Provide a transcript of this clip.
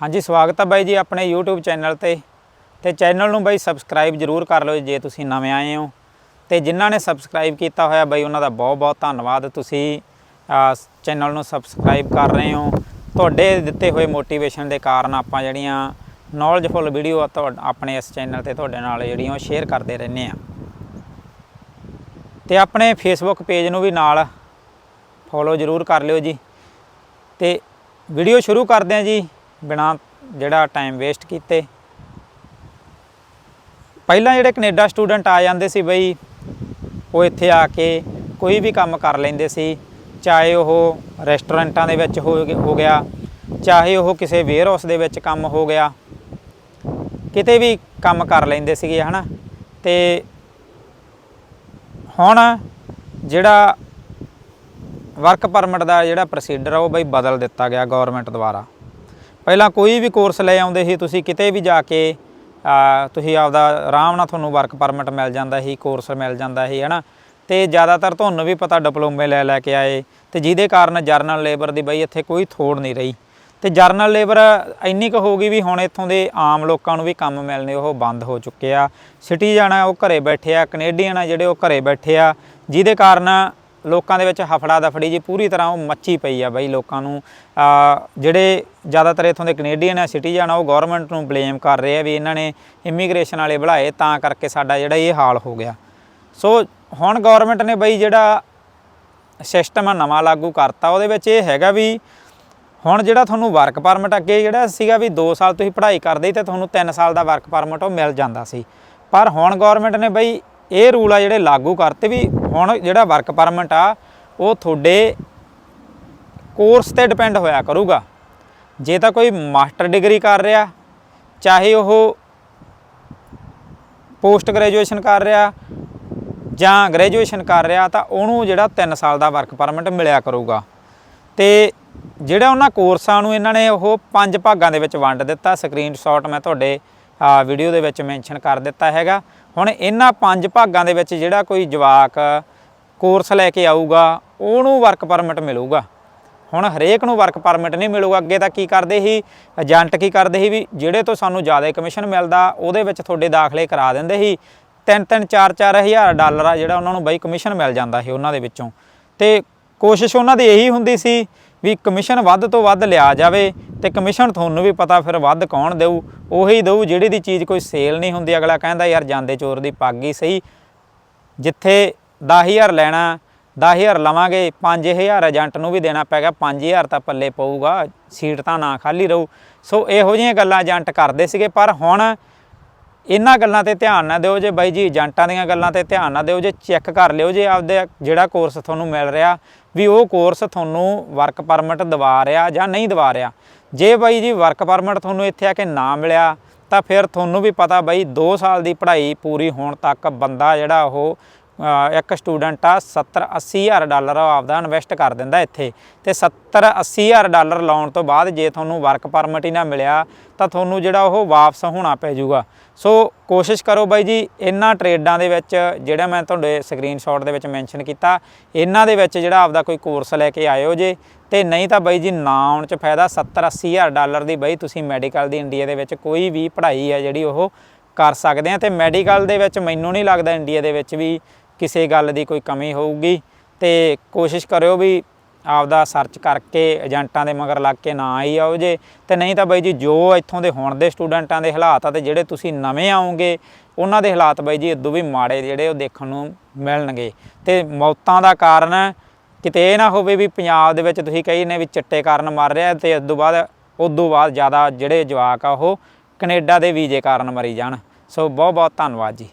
ਹਾਂਜੀ, ਸਵਾਗਤ ਹੈ ਬਾਈ ਜੀ ਆਪਣੇ YouTube ਚੈਨਲ ਤੇ। ਤੇ ਚੈਨਲ ਨੂੰ ਬਾਈ ਸਬਸਕ੍ਰਾਈਬ ਜਰੂਰ ਕਰ ਲਓ ਜੇ ਤੁਸੀਂ ਨਵੇਂ ਆਏ ਹੋ। ਤੇ ਜਿਨ੍ਹਾਂ ਨੇ ਸਬਸਕ੍ਰਾਈਬ ਕੀਤਾ ਹੋਇਆ ਬਾਈ, ਉਹਨਾਂ ਦਾ ਬਹੁਤ ਬਹੁਤ ਧੰਨਵਾਦ। ਤੁਸੀਂ ਚੈਨਲ ਨੂੰ ਸਬਸਕ੍ਰਾਈਬ ਕਰ ਰਹੇ ਹੋ। ਤੁਹਾਡੇ ਦਿੱਤੇ ਹੋਏ ਮੋਟੀਵੇਸ਼ਨ ਦੇ ਕਾਰਨ ਆਪਾਂ ਜਿਹੜੀਆਂ ਨੌਲੇਜਫੁਲ ਵੀਡੀਓ ਆ ਆਪਣੇ ਇਸ ਚੈਨਲ ਤੇ ਤੁਹਾਡੇ ਨਾਲ ਜਿਹੜੀਆਂ ਉਹ ਸ਼ੇਅਰ ਕਰਦੇ ਰਹਿੰਦੇ ਆ ਤੇ ਆਪਣੇ ਫੇਸਬੁੱਕ ਪੇਜ ਨੂੰ ਵੀ ਨਾਲ ਫੋਲੋ ਜਰੂਰ ਕਰ ਲਿਓ ਜੀ। ਤੇ ਵੀਡੀਓ ਸ਼ੁਰੂ ਕਰਦੇ ਹਾਂ ਜੀ। ਬਿਨਾ ਜਿਹੜਾ ਟਾਈਮ ਵੇਸਟ ਕੀਤੇ। ਪਹਿਲਾਂ ਜਿਹੜੇ ਕੈਨੇਡਾ ਸਟੂਡੈਂਟ ਆ ਜਾਂਦੇ ਸੀ ਬਈ, ਉਹ ਇੱਥੇ ਆ ਕੇ ਕੋਈ ਵੀ ਕੰਮ ਕਰ ਲੈਂਦੇ ਸੀ, ਚਾਹੇ ਉਹ ਰੈਸਟੋਰੈਂਟਾਂ ਦੇ ਵਿੱਚ ਹੋ ਗ- ਹੋ ਗਿਆ, ਚਾਹੇ ਉਹ ਕਿਸੇ ਵੇਅਰ ਹਾਊਸ ਦੇ ਵਿੱਚ ਕੰਮ ਹੋ ਗਿਆ, ਕਿਤੇ ਵੀ ਕੰਮ ਕਰ ਲੈਂਦੇ ਸੀਗੇ, ਹਨਾ? ਤੇ ਹੁਣ ਜਿਹੜਾ ਵਰਕ ਪਰਮਿਟ ਦਾ ਜਿਹੜਾ ਪ੍ਰੋਸੀਡਰ ਆ, ਉਹ ਬਈ ਬਦਲ ਦਿੱਤਾ ਗਿਆ ਗਵਰਨਮੈਂਟ ਦੁਆਰਾ। ਪਹਿਲਾਂ ਕੋਈ ਵੀ ਕੋਰਸ ਲੈ ਆਉਂਦੇ ਸੀ, ਤੁਸੀਂ ਕਿਤੇ ਵੀ ਜਾ ਕੇ ਤੁਸੀਂ ਆਪਦਾ ਆਰਾਮ ਨਾਲ ਤੁਹਾਨੂੰ ਵਰਕ ਪਰਮਿਟ ਮਿਲ ਜਾਂਦਾ ਸੀ ਕੋਰਸ ਮਿਲ ਜਾਂਦਾ ਸੀ, ਹਨਾ? ਤੇ ਜ਼ਿਆਦਾਤਰ ਤੁਹਾਨੂੰ ਵੀ ਪਤਾ ਡਿਪਲੋਮੇ ਲੈ ਲੈ ਕੇ ਆਏ, ਤੇ ਜਿਹਦੇ ਕਾਰਨ ਜਰਨਲ ਲੇਬਰ ਦੀ ਬਈ ਇੱਥੇ ਕੋਈ ਥੋੜ ਨਹੀਂ ਰਹੀ। ਤੇ ਜਰਨਲ ਲੇਬਰ ਇੰਨੀ ਕੁ ਹੋ ਗਈ ਵੀ ਹੁਣ ਇੱਥੋਂ ਦੇ ਆਮ ਲੋਕਾਂ ਨੂੰ ਵੀ ਕੰਮ ਮਿਲਣੇ ਉਹ ਬੰਦ ਹੋ ਚੁੱਕੇ ਆ। ਸਿਟੀਜ਼ਨ ਆ, ਉਹ ਘਰੇ ਬੈਠੇ ਆ ਕੈਨੇਡੀਅਨ ਆ ਜਿਹੜੇ ਉਹ ਘਰੇ ਬੈਠੇ ਆ, ਜਿਹਦੇ ਕਾਰਨ ਲੋਕਾਂ ਦੇ ਵਿੱਚ ਹਫੜਾ ਦਫੜੀ ਜੀ, ਪੂਰੀ ਤਰ੍ਹਾਂ ਉਹ ਮੱਚੀ ਪਈ ਆ ਬਈ ਲੋਕਾਂ ਨੂੰ। ਜਿਹੜੇ ਜ਼ਿਆਦਾਤਰ ਇਥੋਂ ਦੇ ਕੈਨੇਡੀਅਨ ਆ ਸਿਟੀਜ਼ਨ ਆ, ਉਹ ਗਵਰਨਮੈਂਟ ਨੂੰ ਬਲੇਮ ਕਰ ਰਹੇ ਆ ਵੀ ਇਹਨਾਂ ਨੇ ਇਮੀਗ੍ਰੇਸ਼ਨ ਵਾਲੇ ਬੁਲਾਏ, ਤਾਂ ਕਰਕੇ ਸਾਡਾ ਜਿਹੜਾ ਇਹ ਹਾਲ ਹੋ ਗਿਆ। ਸੋ ਹੁਣ ਗਵਰਨਮੈਂਟ ਨੇ ਬਈ ਜਿਹੜਾ ਸਿਸਟਮ ਆ, ਨਵਾਂ ਲਾਗੂ ਕਰਤਾ, ਉਹਦੇ ਵਿੱਚ ਇਹ ਹੈਗਾ ਵੀ ਹੁਣ ਜਿਹੜਾ ਤੁਹਾਨੂੰ ਵਰਕ ਪਰਮਿਟ ਅੱਗੇ ਜਿਹੜਾ ਸੀਗਾ ਵੀ 2 ਸਾਲ ਤੁਸੀਂ ਪੜ੍ਹਾਈ ਕਰਦੇ ਸੀ ਤੇ ਤੁਹਾਨੂੰ 3 ਸਾਲ ਦਾ ਵਰਕ ਪਰਮਿਟ ਉਹ ਮਿਲ ਜਾਂਦਾ ਸੀ। ਪਰ ਹੁਣ ਗਵਰਨਮੈਂਟ ਨੇ ਬਈ ਇਹ ਰੂਲ ਆ ਜਿਹੜੇ ਲਾਗੂ ਕਰਤੇ ਵੀ ਹੁਣ ਜਿਹੜਾ ਵਰਕ ਪਰਮਿਟ ਆ, ਉਹ ਤੁਹਾਡੇ ਕੋਰਸ ਤੇ ਡਿਪੈਂਡ ਹੋਇਆ ਕਰੂਗਾ। ਜੇ ਤਾਂ ਕੋਈ ਮਾਸਟਰ ਡਿਗਰੀ ਕਰ ਰਿਹਾ, ਚਾਹੇ ਉਹ ਪੋਸਟ ਗ੍ਰੈਜੂਏਸ਼ਨ ਕਰ ਰਿਹਾ ਜਾਂ ਗ੍ਰੈਜੂਏਸ਼ਨ ਕਰ ਰਿਹਾ, ਤਾਂ ਉਹਨੂੰ ਜਿਹੜਾ 3 ਸਾਲ ਦਾ ਵਰਕ ਪਰਮਿਟ ਮਿਲਿਆ ਕਰੂਗਾ। ਤੇ ਜਿਹੜਾ ਉਹਨਾਂ ਕੋਰਸਾਂ ਨੂੰ ਇਹਨਾਂ ਨੇ ਉਹ ਪੰਜ ਭਾਗਾਂ ਦੇ ਵਿੱਚ ਵੰਡ ਦਿੱਤਾ ਸਕਰੀਨਸ਼ਾਟ ਮੈਂ ਤੁਹਾਡੇ ਵੀਡੀਓ ਦੇ ਵਿੱਚ ਮੈਂਸ਼ਨ ਕਰ ਦਿੱਤਾ ਹੈਗਾ। ਹੁਣ ਇਹਨਾਂ ਪੰਜ ਭਾਗਾਂ ਦੇ ਵਿੱਚ ਜਿਹੜਾ ਕੋਈ ਜਵਾਕ ਕੋਰਸ ਲੈ ਕੇ ਆਊਗਾ, ਉਹਨੂੰ ਵਰਕ ਪਰਮਿਟ ਮਿਲੂਗਾ। ਹੁਣ ਹਰੇਕ ਨੂੰ ਵਰਕ ਪਰਮਿਟ ਨਹੀਂ ਮਿਲੂਗਾ, ਅੱਗੇ ਤਾਂ ਕੀ ਕਰਦੇ ਸੀ? ਏਜੰਟ ਕੀ ਕਰਦੇ ਸੀ ਵੀ ਜਿਹੜੇ ਤੋਂ ਸਾਨੂੰ ਜ਼ਿਆਦਾ ਕਮਿਸ਼ਨ ਮਿਲਦਾ, ਉਹਦੇ ਵਿੱਚ ਤੁਹਾਡੇ ਦਾਖਲੇ ਕਰਾ ਦਿੰਦੇ ਸੀ। 3-3 4-4 ਹਜ਼ਾਰ ਡਾਲਰ ਆ ਜਿਹੜਾ ਉਹਨਾਂ ਨੂੰ ਬਾਈ ਕਮਿਸ਼ਨ ਮਿਲ ਜਾਂਦਾ ਸੀ ਉਹਨਾਂ ਦੇ ਵਿੱਚੋਂ। ਤੇ ਕੋਸ਼ਿਸ਼ ਉਹਨਾਂ ਦੀ ਇਹੀ ਹੁੰਦੀ ਸੀ ਵੀ ਕਮਿਸ਼ਨ ਵੱਧ ਤੋਂ ਵੱਧ ਲਿਆ ਜਾਵੇ ਤੇ ਕਮਿਸ਼ਨ ਤੁਹਾਨੂੰ ਵੀ ਪਤਾ ਫਿਰ ਵੱਧ ਕੌਣ ਦੇਊ, ਉਹੀ ਦੇਊ ਜਿਹੜੀ ਦੀ ਚੀਜ਼ ਕੋਈ ਸੇਲ ਨਹੀਂ ਹੁੰਦੀ, ਅਗਲਾ ਕਹਿੰਦਾ ਯਾਰ ਜਾਂਦੇ ਚੋਰ ਦੀ ਪੱਗ ਹੀ ਸਹੀ। ਜਿੱਥੇ 10000 ਲੈਣਾ 10000 ਲਵਾਂਗੇ 5000 ਏਜੰਟ ਨੂੰ ਵੀ ਦੇਣਾ ਪੈਗਾ 5000 ਤਾਂ ਪੱਲੇ ਪਊਗਾ, ਸੀਟ ਤਾਂ ਨਾ ਖਾਲੀ ਰਹੂ। ਸੋ ਇਹੋ ਜਿਹੀਆਂ ਗੱਲਾਂ ਏਜੰਟ ਕਰਦੇ ਸੀਗੇ, ਪਰ ਹੁਣ ਇਹਨਾਂ ਗੱਲਾਂ ਤੇ ਧਿਆਨ ਨਾ ਦਿਓ ਜੇ ਬਾਈ ਜੀ, ਏਜੰਟਾਂ ਦੀਆਂ ਗੱਲਾਂ ਤੇ ਧਿਆਨ ਨਾ ਦਿਓ ਜੇ, ਚੈੱਕ ਕਰ ਲਿਓ ਜੇ ਆਪਦੇ ਜਿਹੜਾ ਕੋਰਸ ਤੁਹਾਨੂੰ ਮਿਲ ਰਿਹਾ, ਵੀ ਉਹ ਕੋਰਸ ਤੁਹਾਨੂੰ ਵਰਕ ਪਰਮਿਟ ਦਵਾ ਰਿਹਾ ਜਾਂ ਨਹੀਂ ਦਵਾ ਰਿਹਾ। ਜੇ ਬਾਈ ਜੀ ਵਰਕ ਪਰਮਿਟ ਤੁਹਾਨੂੰ ਇੱਥੇ ਆ ਕੇ ਨਾ ਮਿਲਿਆ, ਤਾਂ ਫਿਰ ਤੁਹਾਨੂੰ ਵੀ ਪਤਾ ਬਾਈ 2 ਸਾਲ ਦੀ ਪੜ੍ਹਾਈ ਪੂਰੀ ਹੋਣ ਤੱਕ ਬੰਦਾ ਜਿਹੜਾ ਉਹ ਇੱਕ ਸਟੂਡੈਂਟ ਆ 70 80 ਹਜ਼ਾਰ ਡਾਲਰ ਉਹ ਆਪਦਾ ਇਨਵੈਸਟ ਕਰ ਦਿੰਦਾ ਇੱਥੇ। ਤੇ 70 80 ਹਜ਼ਾਰ ਡਾਲਰ ਲਾਉਣ ਤੋਂ ਬਾਅਦ ਜੇ ਤੁਹਾਨੂੰ ਵਰਕ ਪਰਮਿਟ ਹੀ ਨਾ ਮਿਲਿਆ, ਤਾਂ ਤੁਹਾਨੂੰ ਜਿਹੜਾ ਉਹ ਵਾਪਸ ਹੋਣਾ ਪੈ ਜਾਊਗਾ। ਸੋ ਕੋਸ਼ਿਸ਼ ਕਰੋ ਬਾਈ ਜੀ, ਇਹਨਾਂ ਟ੍ਰੇਡਾਂ ਦੇ ਵਿੱਚ ਜਿਹੜਾ ਮੈਂ ਤੁਹਾਡੇ ਸਕਰੀਨਸ਼ਾਟ ਦੇ ਵਿੱਚ ਮੈਂਸ਼ਨ ਕੀਤਾ, ਇਹਨਾਂ ਦੇ ਵਿੱਚ ਜਿਹੜਾ ਆਪਦਾ ਕੋਈ ਕੋਰਸ ਲੈ ਕੇ ਆਇਓ ਜੇ। ਤੇ ਨਹੀਂ ਤਾਂ ਬਾਈ ਜੀ, ਨਾ ਆਉਣ ਚ ਫਾਇਦਾ 70 80 ਹਜ਼ਾਰ ਡਾਲਰ ਦੀ ਬਾਈ, ਤੁਸੀਂ ਮੈਡੀਕਲ ਦੀ ਇੰਡੀਆ ਦੇ ਵਿੱਚ ਕੋਈ ਵੀ ਪੜ੍ਹਾਈ ਹੈ ਜਿਹੜੀ ਉਹ ਕਰ ਸਕਦੇ ਆ। ਤੇ ਮੈਡੀਕਲ ਦੇ ਵਿੱਚ ਮੈਨੂੰ ਨਹੀਂ ਲੱਗਦਾ ਇੰਡੀਆ ਦੇ ਵਿੱਚ ਵੀ ਕਿਸੇ ਗੱਲ ਦੀ ਕੋਈ ਕਮੀ ਹੋਊਗੀ ਤੇ ਕੋਸ਼ਿਸ਼ ਕਰਿਓ ਵੀ ਆਪਦਾ ਸਰਚ ਕਰਕੇ ਏਜੰਟਾਂ ਦੇ ਮਗਰ ਲੱਗ ਕੇ ਨਾ ਆਈ ਆਓ ਜੇ। ਤੇ ਨਹੀਂ ਤਾਂ ਬਾਈ ਜੀ, ਜੋ ਇੱਥੋਂ ਦੇ ਹੁਣ ਦੇ ਸਟੂਡੈਂਟਾਂ ਦੇ ਹਾਲਾਤ ਆ ਤੇ ਜਿਹੜੇ ਤੁਸੀਂ ਨਵੇਂ ਆਓਗੇ, ਉਹਨਾਂ ਦੇ ਹਾਲਾਤ ਬਾਈ ਜੀ ਇਦੋਂ ਵੀ ਮਾੜੇ ਜਿਹੜੇ ਉਹ ਦੇਖਣ ਨੂੰ ਮਿਲਣਗੇ। ਤੇ ਮੌਤਾਂ ਦਾ ਕਾਰਨ ਕਿਤੇ ਇਹ ਨਾ ਹੋਵੇ ਵੀ ਪੰਜਾਬ ਦੇ ਵਿੱਚ ਤੁਸੀਂ ਕਹੀ ਨੇ ਵੀ ਚਿੱਟੇ ਕਾਰਨ ਮਰ ਰਿਹਾ ਤੇ ਉਸ ਤੋਂ ਬਾਅਦ ਉਦੋਂ ਬਾਅਦ ਜ਼ਿਆਦਾ ਜਿਹੜੇ ਜਵਾਕ ਆ ਉਹ ਕੈਨੇਡਾ ਦੇ ਵੀਜ਼ੇ ਕਾਰਨ ਮਰੀ ਜਾਣ। ਸੋ ਬਹੁਤ ਬਹੁਤ ਧੰਨਵਾਦ ਜੀ।